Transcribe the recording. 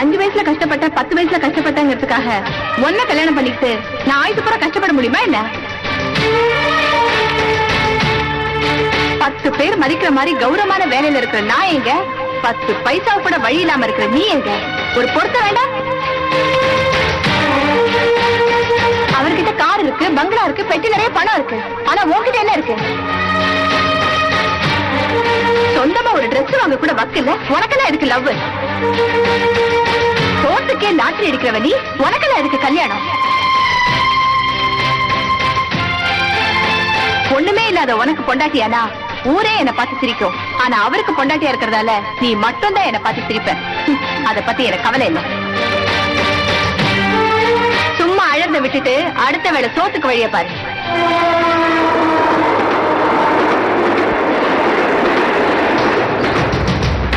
அஞ்சு வயசுல கஷ்டப்பட்ட பத்து வயசுல கஷ்டப்பட்டங்கிறதுக்காக ஒன்ன கல்யாணம் பண்ணிட்டு நான் ஆயுசு பூரா கஷ்டப்பட முடியுமா என்ன? பத்து பேர் மதிக்கிற மாதிரி கௌரவமான வேலையில இருக்கிற நான் எங்க? பத்து பைசா கூட வழி இல்லாம இருக்கிற நீ எங்க? ஒரு பொருத்த வேண்டாம். அவர்கிட்ட கார் இருக்கு பங்களா இருக்கு பெட்டி நிறைய பணம் இருக்கு. ஆனா உங்ககிட்ட என்ன இருக்கு? சொந்தமா ஒரு Dress வாங்க கூட வக்கல உனக்கெல்லாம் இருக்கு லவ்? சோத்துக்கே லாட்டரி அடிக்கிறவ நீ உனக்கெல்லாம் இருக்கு கல்யாணம்? ஒண்ணுமே இல்லாத உனக்கு பொண்டாட்டியானா? ஊரே என்ன பார்த்து சிரிக்கும். ஆனா அவருக்கு பொண்டாட்டியா இருக்கிறதால நீ மட்டும் தான் என்ன பார்த்து சிரிப்ப. அதை அத பத்தி எனக்கு கவலை இல்லை. சும்மா அழந்த விட்டுட்டு அடுத்த வேளை சோத்துக்கு வழிய பாரு.